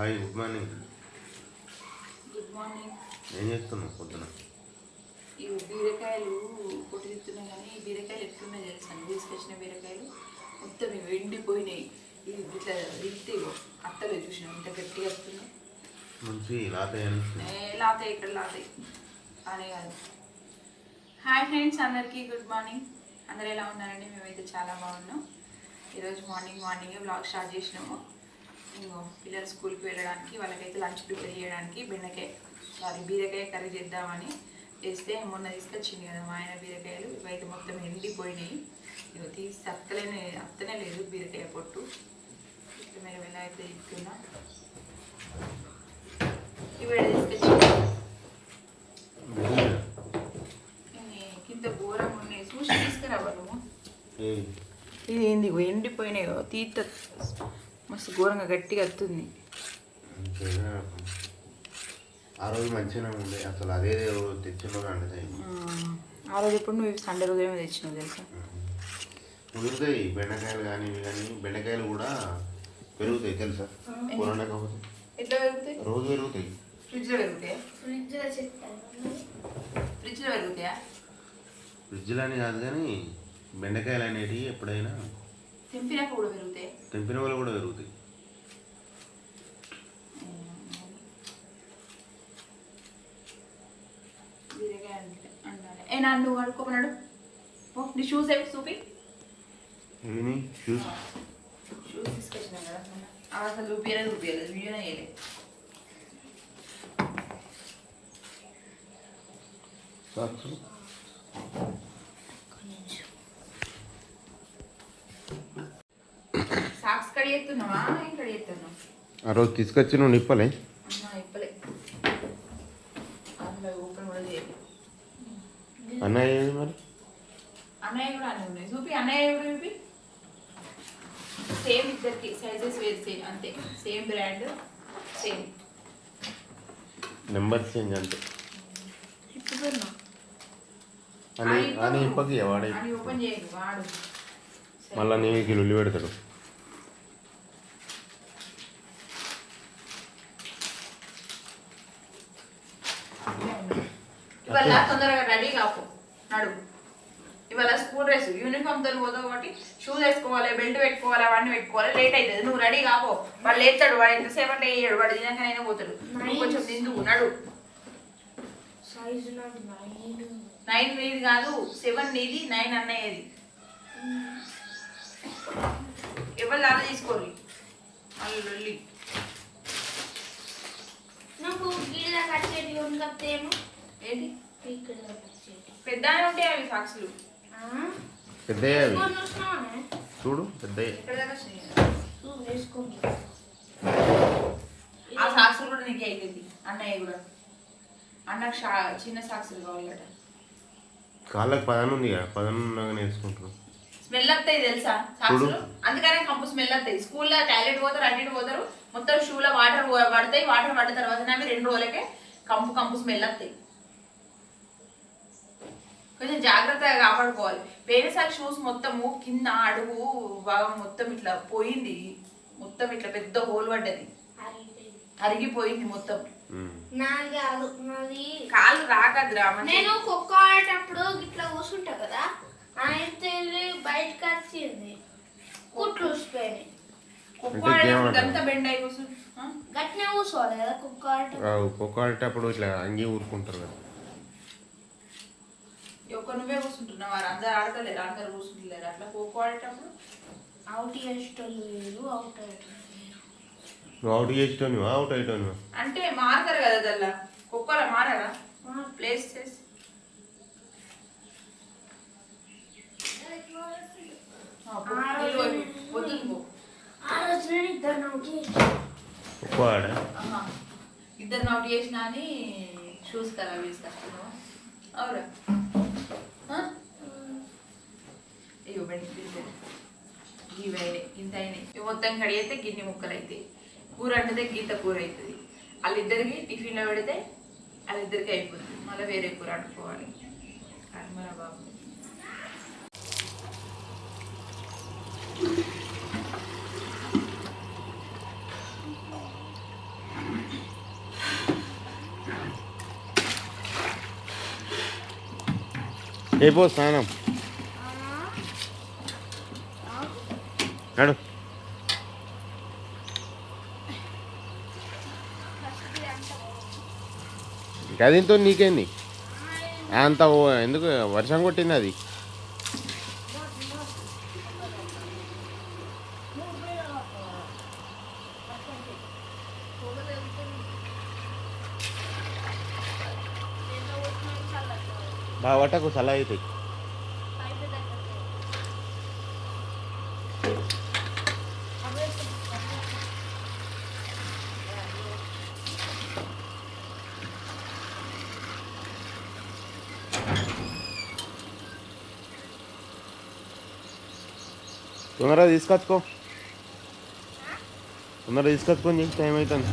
Hi good morning. Good morning. ఏం చేస్తున్నావు పొద్దున? ఈ బీరకాయలు పొట్టు కానీ ఈ బీరకాయలు ఎట్లున్నాయి తెలుసా? తీసుకొచ్చిన బీరకాయలు మొత్తం ఇవి ఎండిపోయినాయి. ఇవి ఇట్లా తిత్తే అత్తలే చూసిన ఇంత గట్టిగా వస్తున్నాయి. మంచి లాతాయి ఇక్కడ లాతాయి అనే కాదు. హాయ్ ఫ్రెండ్స్ అందరికీ గుడ్ మార్నింగ్. అందరు ఎలా ఉన్నారండి? మేమైతే చాలా బాగున్నాం. ఈరోజు మార్నింగ్ మార్నింగే బ్లాగ్ స్టార్ట్ చేసినాము. పిల్లలు స్కూల్కి వెళ్ళడానికి వాళ్ళకైతే లంచ్ ప్రిపేర్ చేయడానికి బెండకాయ సారీ బీరకాయ కర్రీ చేద్దామని చేస్తే మొన్న తీసుకొచ్చింది కదా మా ఆయన బీరకాయలు. ఇవైతే మొత్తం ఎండిపోయినాయి. ఇవి తీసి అత్తలేనే అత్తనే లేదు బీరకాయ పొట్టు. మేము ఎలా అయితే ఇస్తున్నా ఇవి తీసుకొచ్చింది కింద ఘోరం ఉన్నాయి. చూసి తీసుకురావా నువ్వు? ఇది ఏంది? ఎండిపోయినాయి. తీత మస్తు ఘోరంగా గట్టిగా వస్తుంది ఆ రోజు మంచిగానే ఉండే. అసలు అదే తెచ్చిన అంటే ఆ రోజు ఎప్పుడు నువ్వు సండే రోజు ఏమో తెచ్చినావు తెలుసా? కుదురుతాయి బెండకాయలు కానీ ఇవి కానీ బెండకాయలు కూడా పెరుగుతాయి తెలుసా? కరోనా కాకపోతే. ఎట్లా పెరుగుతాయి? రోజు పెరుగుతాయి. ఫ్రిడ్జ్లో పెరుగుతాయా? ఫ్రిడ్జ్లో పెరుగుతాయా? ఫ్రిడ్జ్లో అని కాదు కానీ బెండకాయలు అనేటివి ఎప్పుడైనా తెంపినాక కూడా పెరుగుతాయి తెంపిన వాళ్ళు కూడా పెరుగుతాయి బీరకాయ అంటే అంటారు ఏ నా నువ్వు అడుకోమన్నాడు పో నీ షూస్ ఏమి చూపి ఇవి చూసి షూస్ తీసుకొచ్చినాం కదా మొన్న. అవి అసలు చూపించలేదు చూపించలేదు వీడియోనే వేయలేదు సాక్స్ సాక్స్ కడి ఎత్తున్నావా ఏం కడి ఎత్తున్నావు ఆ రోజు తీసుకొచ్చి నువ్వు నిప్పలే. అన్నయ్య మరి? అన్నయ్య కూడా అన్నీ ఉన్నాయి. చూపి అన్నయ్య కూడా చూపి? సేమ్ ఇద్దరికి. సైజెస్ వేరు సేమ్ అంతే. Same brand same number change అంతే. అని అని ఇంపకి వాడే. ఓపెన్ చేయదు వాడు. మళ్ళా నీకు ఉల్లి పెడతాడు ఇవాళ తొందరగా రెడీ కాపు నడు. ఇవాళ స్కూల్ డ్రెస్ యూనిఫామ్తో పోతావు కాబట్టి షూస్ వేసుకోవాలి బెల్ట్ పెట్టుకోవాలి అవన్నీ పెట్టుకోవాలి లేట్ అవుతుంది. నువ్వు రెడీ కాపో. వాడు లేస్తాడు వాడు ఎంతసేపు అంటే వేయడు వాడు తినకనైనా పోతాడు. నువ్వు కొంచెం తిందు నడు. నైన్ నైన్ నీది కాదు సెవెన్ నీది నైన్ అన్నయ్యది. ఎవరు లాగా తీసుకోరు వాళ్ళు లొల్లి నాకు గిడ కట్టేటి కొనుకొస్తేమో ఏంటి? ఇక్కడ కట్టేటి పెద్ద ఉంటాయి అవి సాక్సులు. పెద్దయ్య అవి. చూడు వేసుకోండి. ఆ సాక్సులు కూడా నీకు అయిపోయింది. అన్నయ్య కూడా. అన్నకు చిన్న సాక్సులు కావాలట. కాళ్ళకి పదను ఉంది కదా పదను ఉన్నాగా నేర్చుకుంటున్నాం స్మెల్ వస్తాయి తెలుసా? సాక్సులు? అందుకనే కంపు స్మెల్ వస్తాయి. స్కూల్లో టాయిలెట్ పోతారు అన్నిటి పోతారు. మొత్తం షూలో వాటర్ పడతాయి. వాటర్ పడిన తర్వాత అవి రెండు రోజులకే కంపు కంపు స్మెల్ వస్తాయి. కొంచెం జాగ్రత్తగా కాపాడుకోవాలి. పేరుసారి షూస్ మొత్తము కింద అడుగు భాగం మొత్తం ఇట్లా పోయింది. మొత్తం ఇట్లా పెద్ద హోల్ పడ్డది. అరిగిపోయింది. మొత్తం. కాళ్ళు రాకద్దురా నేను కుక్క ఆడేటప్పుడు ఇట్లా కూర్చుంటా కదా? అయితే వెళ్ళి బయటకు వచ్చింది. కుట్లు ఊసిపోయినాయి. అంతా బెండ్ అయి కూర్చుని ఆ? గట్టినే కూర్చోవాలి కదా కుక్క ఆడేటప్పుడు. ఆ ఖోఖో ఆడేటప్పుడు ఇట్లా అంగి ఊరుకుంటారు కదా. ఒక్క నువ్వే కూర్చుంటున్నావు వారు అందరు ఆడతలేరు అందరు కూర్చుంటలేరు. అట్లా ఖోఖో ఆడేటప్పుడు? అవుట్ చేసేటోళ్ళు వేరు అవుట్ అయ్యేటోళ్ళు వేరు. నువ్వు అవుట్ చేసేటోనివా అవుట్ అయ్యేటోనివా? అంటే మారతారు కదా దల్లా మారరా? ప్లేస్ చేసి ఆ, పో. నీళ్ళు పోయి. వద్దు పో. ఆ రోజు నేను ఇద్దరు అవుట్ చేసినా అని షూస్ ఖరాబ్ చేసుకొస్తున్నావు అవురా? ఇగో బెండి ఇవి అయినాయి ఇంత అయినాయి. ఇవి మొత్తం కడిగితే గిన్నె ముక్కలు అవుతాయి కూర అంటే గింత కూర అవుతుంది వాళ్ళిద్దరికి టిఫిన్లో పెడితే వాళ్ళిద్దరికి అయిపోతుంది. మళ్ళీ వేరే కూర వండుకోవాలి కర్మరా బాబు. అయిపో స్నానం. నడు. గదింతో నీకేంది? అంత ఎందుకు వర్షం కొట్టింది అది? బాగా పట్టకు సలా అవుతాయి తొందరగా తీసుకొచ్చుకో తొందరగా తీసుకొచ్చుకొని చెప్పి టైం అవుతుంది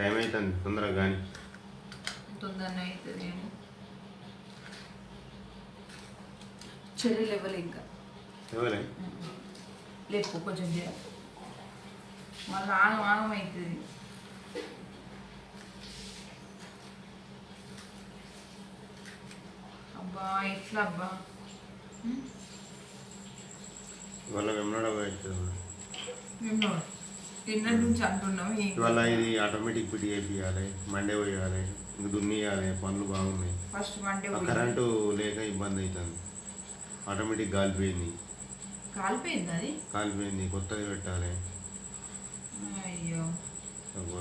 టైం అవుతుంది తొందరగా కానీ తొందరనే అవుతుంది ఏమో. చెర్రీ లెవెల్ ఇంకా లేపు కొంచెం చేయ మళ్ళీ ఆగం అవుతుంది అబ్బా ఎట్లా అబ్బా? వెమ్మడ అవుతుంది నుంచి అంటున్నాం ఇవాళ ఇది ఆటోమేటిక్ పిటి మండే పోయాలి ఇంక దున్నియాలి పనులు బాగున్నాయి. ఫస్ట్ మండే కరెంటు లేక ఇబ్బంది అవుతుంది. ఆటోమేటిక్ గాలిపోయింది. కాలిపోయింది అది? కాలిపోయింది కొత్తది పెట్టాలి. అయ్యో.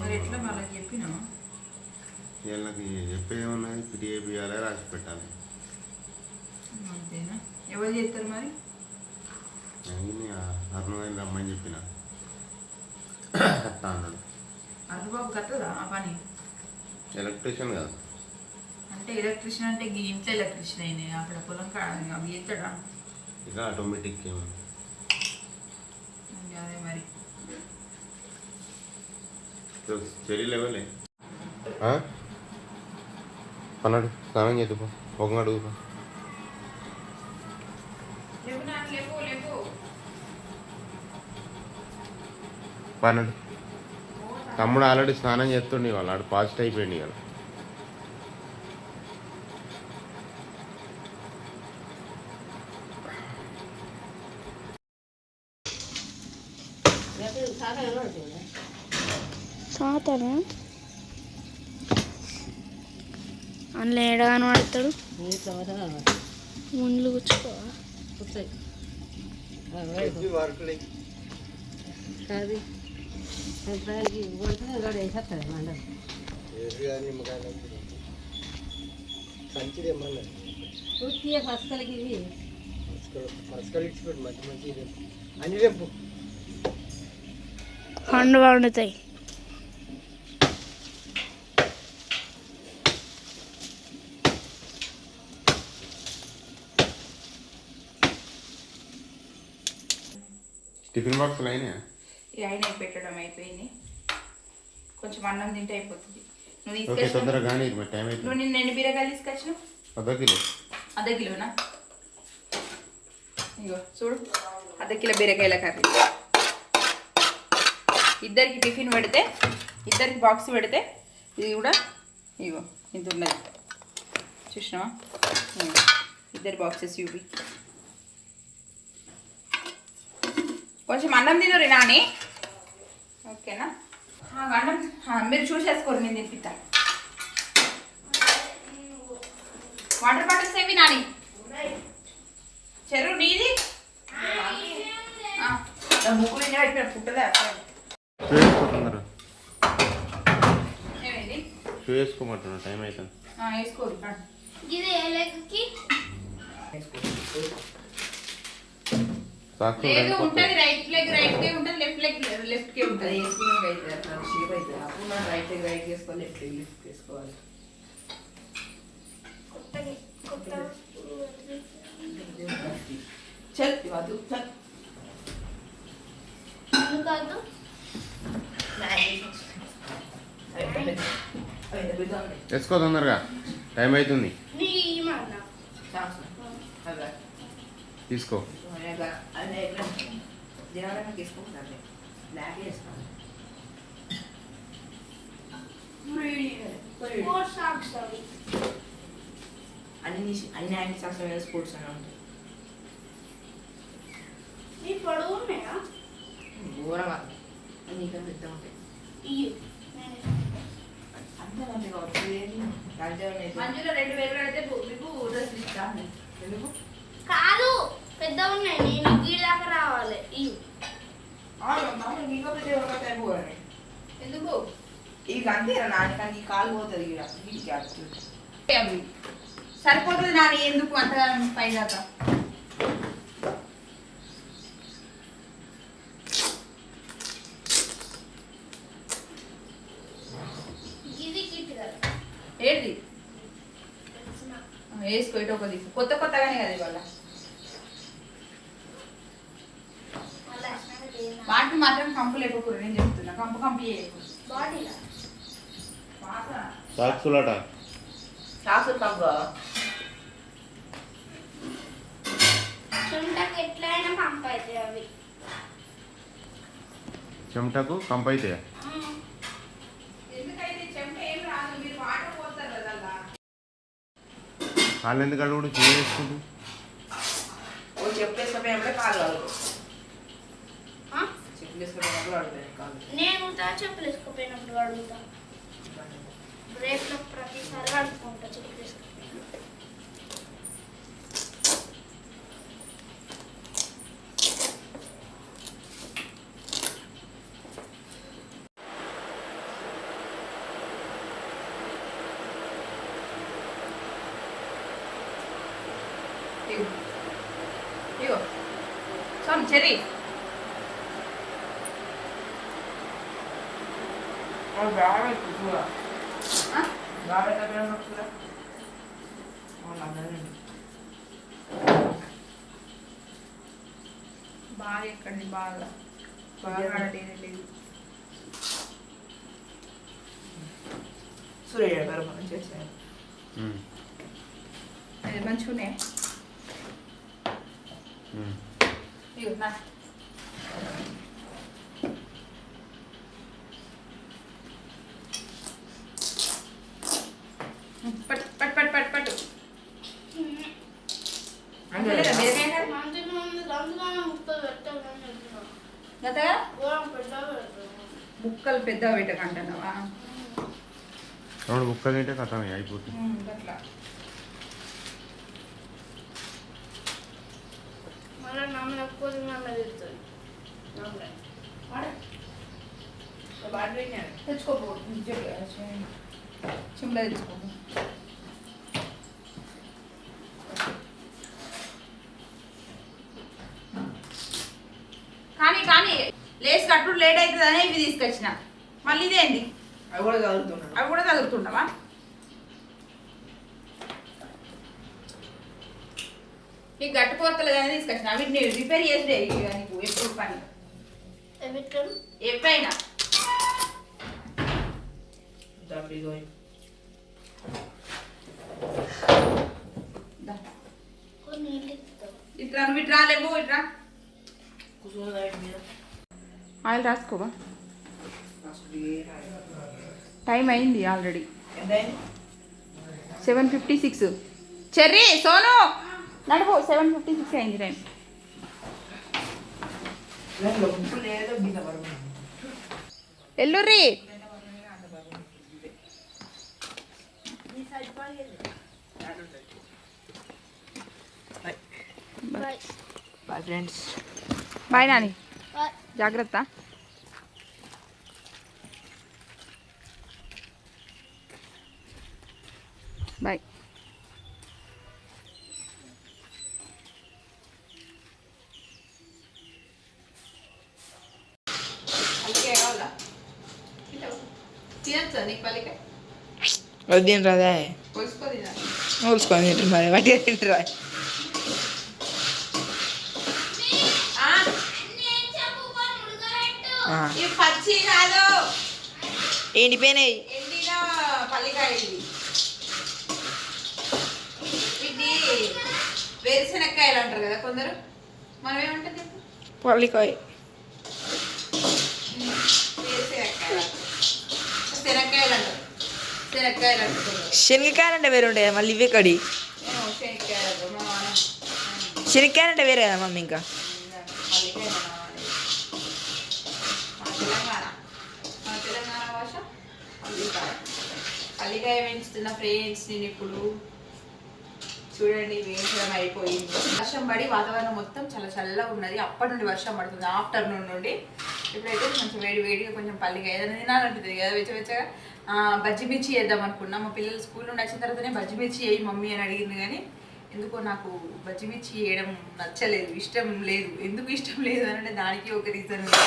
మరి ఎట్లా. వాళ్ళకి చెప్పేది ఉన్నది పిటి రాసి పెట్టాలి. అంతేనా? ఎవరు చేస్తారు మరి? అరుణగారిని రమ్మని చెప్పిన. వస్తా అన్నాడు అరుబాబు కట్టదా ఆ పని? ఎలక్ట్రీషియన్ కదా. అంటే ఎలక్ట్రిషియన్ అంటే ఈ ఇంట్లో ఎలక్ట్రిషియన్ అయినాయి. అక్కడ పొలం కాడ అవి చేస్తాడా ఇక ఆటోమేటిక్ ఏమో ఇంకా అదే మరి. చెల్లి లెవెలే. పన్నాడు స్నానం చేద్దుపో. ఒక అడుగుపో లేవు నాన్న లేవు లేవు పన్నాడు. తమ్ముడు ఆల్రెడీ స్నానం చేస్తుండే వాళ్ళు ఆడు పాజిట్ అయిపోయింది ఇవాళ. సాతను అందులో ఏడగాను పడతాడు ముండ్లు కూర్చుకో పండు పండుతాయి టిఫిన్ బాక్సులు అయినాయా ఈ ఆయన పెట్టడం అయిపోయింది కొంచెం అన్నం తింటే అయిపోతుంది. నువ్వు తీసుకొచ్చిన నువ్వు నిన్న ఎన్ని బీరకాయలు తీసుకొచ్చినావు? అర్ధ కిలో. అర్ధ కిలోనా? ఇగో చూడు. అర్ధ కిలో బీరకాయల కర్రీ. ఇద్దరికి టిఫిన్ పెడితే ఇద్దరికి బాక్స్ పెడితే ఇది కూడా ఇగో ఇంత ఉన్నది. చూసినావా? ఇద్దరి బాక్సెస్ చూపి. కొంచెం అన్నం తినరు నాని. ఓకేనా? ఆ, మీరు చూసేసుకోరు నేను తినిపిస్తాను వాటర్ బాటిల్స్ ఏవి నాని? చెరువు నీది? ముక్కు నిండా పెట్టిన పుట్టదా వేసుకోమంటున్నా టైం అవుతుంది. వేసుకోరు. ఇది ఏ లేదు ఉంటది రైట్ లెగ్ రైట్ కే ఉంటది లెఫ్ట్ లెగ్ లెఫ్ట్ కే ఉంటది. వేసుకున్నాక అయితే అట్లా షేప్ అప్పుడు మనం రైట్ రైట్ వేసుకోవాలి లెఫ్ట్ లెఫ్ట్ చల్ ఇవ్వద్దు చల్. ఎందుకద్దు? తెచ్చుకో తొందరగా. టైం అవుతుంది. తీసుకో జనాలను అన్ని అన్ని సాక్స్ స్పోర్ట్స్ అని ఉంటాయి నీ పొడవు ఉన్నాయా ఘోరంగా నీకన్నా పెద్ద ఉంటాయి మంజులో రెండు వేలు పెడితే బు- మీకు డ్రెస్ ఇస్తాను. ఎందుకు? కాదు పెద్ద ఉన్నాయి నేను గీడి దాకా రావాలి. ఇయ్యి ఎందుకు? ఇక అంతే నాన్నకానికి ఈ కాలు పోతుంది ఇక్కడ సరిపోతుంది నాని ఎందుకు? అంతగా పైదాకా. దాకా కిట్ కదా ఏంటి తెలిసిన వేసుకో ఇటు ఒక దిక్కు కొత్త కొత్తగానే కదా ఇవాళ మళ్ళీ వచ్చినాక చేయను వాటిని మాత్రం కంపు లేకపోకూడదు నేను చెప్తున్నా కంపు కంపు చేయకు బాడీలా సాక్షులట సాక్స్ కంపు చుంటకి ఎట్లయినా అవి. చెమటకు కంప అయితే ఎందుకైతే చెంప ఏం రాదు? మీరు వాటర్ పోతారు కదా అలా. కాళ్ళు ఎందుకు అడుగుడు? చేసుకుంటూ ఓ చెప్పు వేసుకపోయినప్పుడే కాలు కాదు ఆ? చెప్పు వేసుకుపోయినప్పుడు అడుగుతాయి కాలు నేను తా చెప్పులు వేసుకోపోయినప్పుడు అడుగుతా. బ్రేక్లో ప్రతిసారి అడుగుకుంటా చెప్పులు వేసుకోపోయినప్పుడు ఇగో ఇగో సోను బాగా ఎక్కండి బాగా బాగా ఆడలేదు లేదు సూర్య గారు మనం చేసాను అది మంచిగానే ఉమ్. ఇగో నా పట్టు పట్టు పట్టు పట్టు పట్టు అంతలేదా వేరేగా మంచిగా ఉంది అందులోనే ముప్పై పెట్టాలని చెప్తున్నా గతగా ఘోరం పెద్ద పెడతాను ముక్కలు పెద్దగా పెట్టకంటున్నావా రెండు ముక్కలు తింటే కథమే అయిపోతుంది అట్లా మళ్ళీ నమ్మ ఎక్కువ నమ్మ తిరుగుతుంది నమ్మ బాగా పెట్టాను తెచ్చుకోపో. చిమ్లా తెచ్చుకోపో. కానీ కానీ లేస్ కట్టుడు లేట్ అవుతుందని ఇవి తీసుకొచ్చిన. మళ్ళీ ఇదేంటి అవి కూడా చదువుతున్నాను అవి కూడా చదువుతుండవా నీకు గట్టుకోవట్లేదని తీసుకొచ్చిన వీటిని రిపేర్ చేసి నీకు ఎప్పుడు పని. ఎప్పుడైనా. ఇట్లా నువ్వు ఇట్రా లేవు ఇట్రా ఆయిల్ రాసుకోవా? టైం అయింది already seven fifty six Cherry Sonu! నడుపు సెవెన్ ఫిఫ్టీ సిక్స్ అయింది టైం ఎల్లుర్రి! బాయ్ ఫ్రెండ్స్ బాయ్ నాని జాగ్రత్త. తినచ్చా నీకు పల్లికాయ వద్దు తినరాదా ఒలుచుకొని తింటారు ఎండిపోయినాయి వేరుశెనక్కాయలు అంటారు కదా కొందరు మనం ఏమంటుంది పల్లికాయ శనక్కాయలు శనక్కాయలు. శనగకాయలు అంటే వేరే ఉంటాయి మళ్ళీ ఇవే కడి. శనక్కాయలు అంటే వేరే కదా మమ్మీ ఇంకా. పల్లికాయ. పెంచుతున్న ఫ్రెండ్స్ నేను ఇప్పుడు చూడండి వేయించడం అయిపోయింది. వర్షం పడి వాతావరణం మొత్తం చాలా చల్లగా ఉన్నది. అప్పటి నుండి వర్షం పడుతుంది. ఆఫ్టర్నూన్ నుండి ఇప్పుడైతే కొంచెం వేడి వేడిగా కొంచెం పల్లిగా ఏదైనా తినాలనిపిస్తుంది కదా వెచ్చవెచ్చగా బజ్జి మిర్చి వేద్దాం అనుకున్నా. మా పిల్లలు స్కూల్ నుండి వచ్చిన తర్వాతనే బజ్జి మిర్చి వేయి మమ్మీ అని అడిగింది కానీ ఎందుకో నాకు బజ్జి మిర్చి వేయడం నచ్చలేదు ఇష్టం లేదు. ఎందుకు ఇష్టం లేదు అని అంటే దానికి ఒక రీజన్ ఉంది.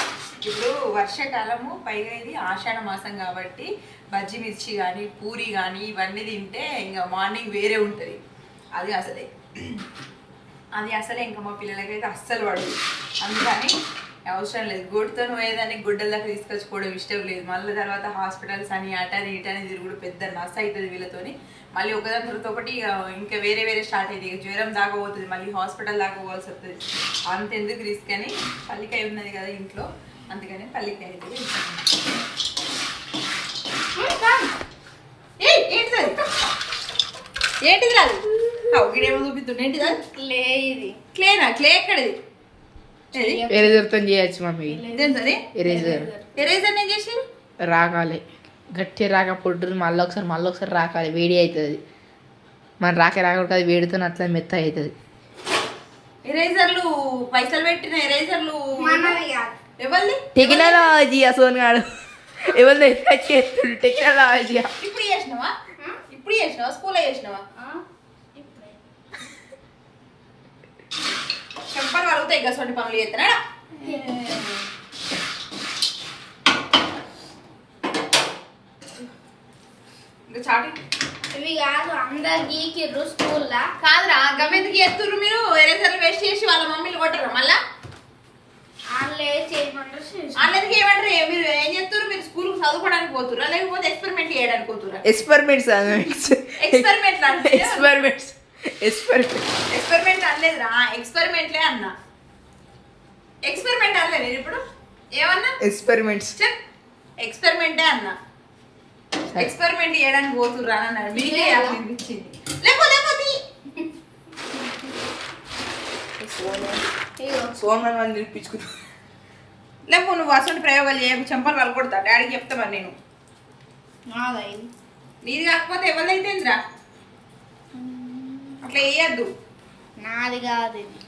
ఇప్పుడు వర్షాకాలము పైగా ఇది ఆషాఢ మాసం కాబట్టి బజ్జి మిర్చి కానీ పూరి కానీ ఇవన్నీ తింటే ఇంకా మార్నింగ్ వేరే ఉంటుంది. అది అసలే. అది అసలే ఇంకా మా పిల్లలకైతే అస్సలు పడదు. అందుకని అవసరం లేదు. గొడ్డుతో పోయేదాన్ని గుడ్డల దాకా తీసుకొచ్చుకోవడం ఇష్టం లేదు. మళ్ళీ తర్వాత హాస్పిటల్స్ అని అటని ఇటని తిరుగుడు పెద్ద నస అవుతుంది వీళ్ళతోని. మళ్ళీ ఒకదాని తర్వాత ఒకటి ఇక వేరే వేరే స్టార్ట్ అయింది ఇక జ్వరం దాకా పోతుంది. మళ్ళీ హాస్పిటల్ దాకా పోవాల్సి వస్తుంది. అంతెందుకు రిస్క్ అని పల్లికాయ ఉన్నది కదా ఇంట్లో. అందుకని పల్లికాయ అయితే ఏంటిది రాదు? గిడేమో చూపిస్తుండే. ఏంటిది? క్లే ఇది. క్లేనా? క్లే ఎక్కడిది? ఏది? ఎరేజర్తో చేయొచ్చు మమ్మీ. ఎరేజర్. ఎరేజర్ ఏం చేసారు రాకాలి గట్టి రాక పొట్టు మళ్ళీ ఒకసారి మళ్ళీ ఒకసారి రాకాలి. వేడి అవుతుంది. మన రాక రాకూడదు అది వేడితో అట్లా మెత్త అవుతుంది. ఎరేజర్లు పైసలు పెట్టిన ఎరేజర్లు ఎవరిది? టెక్నాలజీ అసోన్ గాడు. ఎవరిని చేస్తుండు? టెక్నాలజీ ఇప్పుడు చేసినావా? ఇప్పుడు చేసినావా? స్కూల్లో చేసినావా ఆ? ఇప్పుడే చెంపలు వలుగుతాయి గసంటి పనులు చేస్తున్నాడా ఇంకా చాటి. ఇవి కాదు అందరు గీకిర్రు స్కూల్లో కాదురా గమెందుకు చేస్తుర్రు మీరు? ఎరేజర్లు వేస్ట్ చేసి వాళ్ళ మమ్మీలు కొట్టరా మళ్ళా? వాళ్ళకి ఏమంటారు మీరు ఏం చేస్తారు మీరు స్కూల్ చదువుకోవడానికి పోతురా లేకపోతే ఎక్స్పెరిమెంట్ చేయడానికి పోతురా ఎక్స్పెరిమెంట్స్ ఎక్స్పెరిమెంట్ అంటే ఎక్స్పెరిమెంట్స్ ఎక్స్పెరిమెంట్ ఎక్స్పెరిమెంట్ అనలేదురా. ఎక్స్పెరిమెంట్లే అన్నా. ఎక్స్పెరిమెంట్ అనలేదు ఇప్పుడు? ఏమన్నా? ఎక్స్పెరిమెంట్స్ చెప్. ఎక్స్పెరిమెంటే అన్నా. ఎక్స్పెరిమెంట్ చేయడానికి పోతుర్రా అని అన్నాడు మీకే అలా అనిపించింది లేకపోతే సోమన్ వాళ్ళు నిలిపించుకున్నాం లేకపోతే నువ్వు అసలు ప్రయోగాలు చేయకు. చెంపలు వాళ్ళు కొడతా డాడీకి చెప్తామని నేను. నీది కాకపోతే ఎవరిదైతేందిరా? అట్లా వేయద్దు. నాది కాదు ఇది.